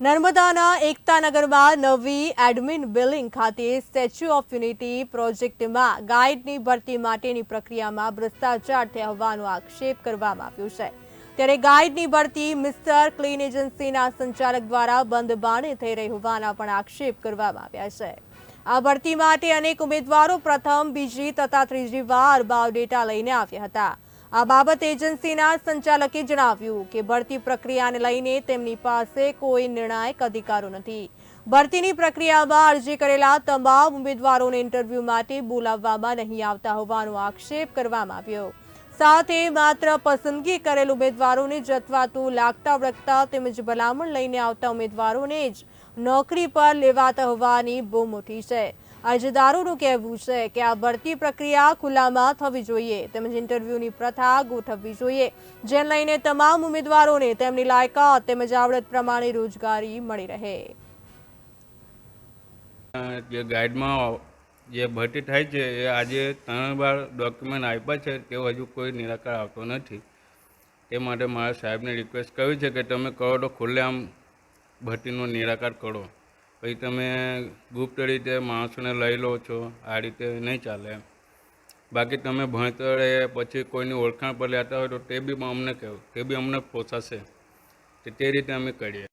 નર્મદાના એકતાનગરમાં નવી એડમિન બિલ્ડિંગ ખાતે સ્ટેચ્યુ ઓફ યુનિટી પ્રોજેક્ટમાં ગાઈડની ભરતી માટેની પ્રક્રિયામાં ભ્રષ્ટાચાર થયા હોવાનો આક્ષેપ કરવામાં આવ્યો છે. ત્યારે ગાઈડની ભરતી મિસ્ટર ક્લીન એજન્સીના સંચાલક દ્વારા બંધ બાણે થઈ રહી હોવાના પણ આક્ષેપ કરવામાં આવ્યા છે. આ ભરતી માટે અનેક ઉમેદવારો પ્રથમ, બીજી તથા ત્રીજી વાર બાયોડેટા લઈને આવ્યા હતા. આ બાબત એજન્સીના સંચાલકે જણાવ્યું કે ભરતી પ્રક્રિયાને લઈને તેમની પાસે કોઈ નિર્ણાયક અધિકારો નથી. ભરતીની પ્રક્રિયામાં અરજી કરેલા તમામ ઉમેદવારોને ઇન્ટરવ્યૂ માટે બોલાવવામાં નહીં આવતા હોવાનો આક્ષેપ કરવામાં આવ્યો. સાથે માત્ર પસંદગી કરેલ ઉમેદવારોને જથવાતું લાગતા વળગતા તેમજ ભલામણ લઈને આવતા ઉમેદવારોને જ નોકરી પર લેવાતા હોવાની બૂમ ઉઠી છે. અરજદારોનું કહેવું છે કે આ ભરતી પ્રક્રિયા ખુલ્લામાં થવી જોઈએ. તેમજ ઇન્ટરવ્યૂની પ્રથા ગોઠવવી જોઈએ, જેને લઈને તમામ ઉમેદવારોને તેમની લાયકાત તેમજ આવડત પ્રમાણે રોજગારી મળી રહે. ગાઈડમાં જે ભરતી થાય છે એ આજે ત્રણ વાર ડોક્યુમેન્ટ આપ્યા છે તે હજુ કોઈ નિરાકાર આવતો નથી. તે માટે મારા સાહેબને રિક્વેસ્ટ કરવી છે કે તમે કરો તો ખુલ્લેઆમ ભરતીનો નિરાકાર કરો. પછી તમે ગુપ્ત રીતે માણસોને લઈ લો છો, આ રીતે નહીં ચાલે બાકી તમે ભણતર એ પછી કોઈની ઓળખાણ પર લેતા હોય તો તે બી અમને કહેવું તે બી અમને પોસાશે. તે રીતે અમે કરીએ.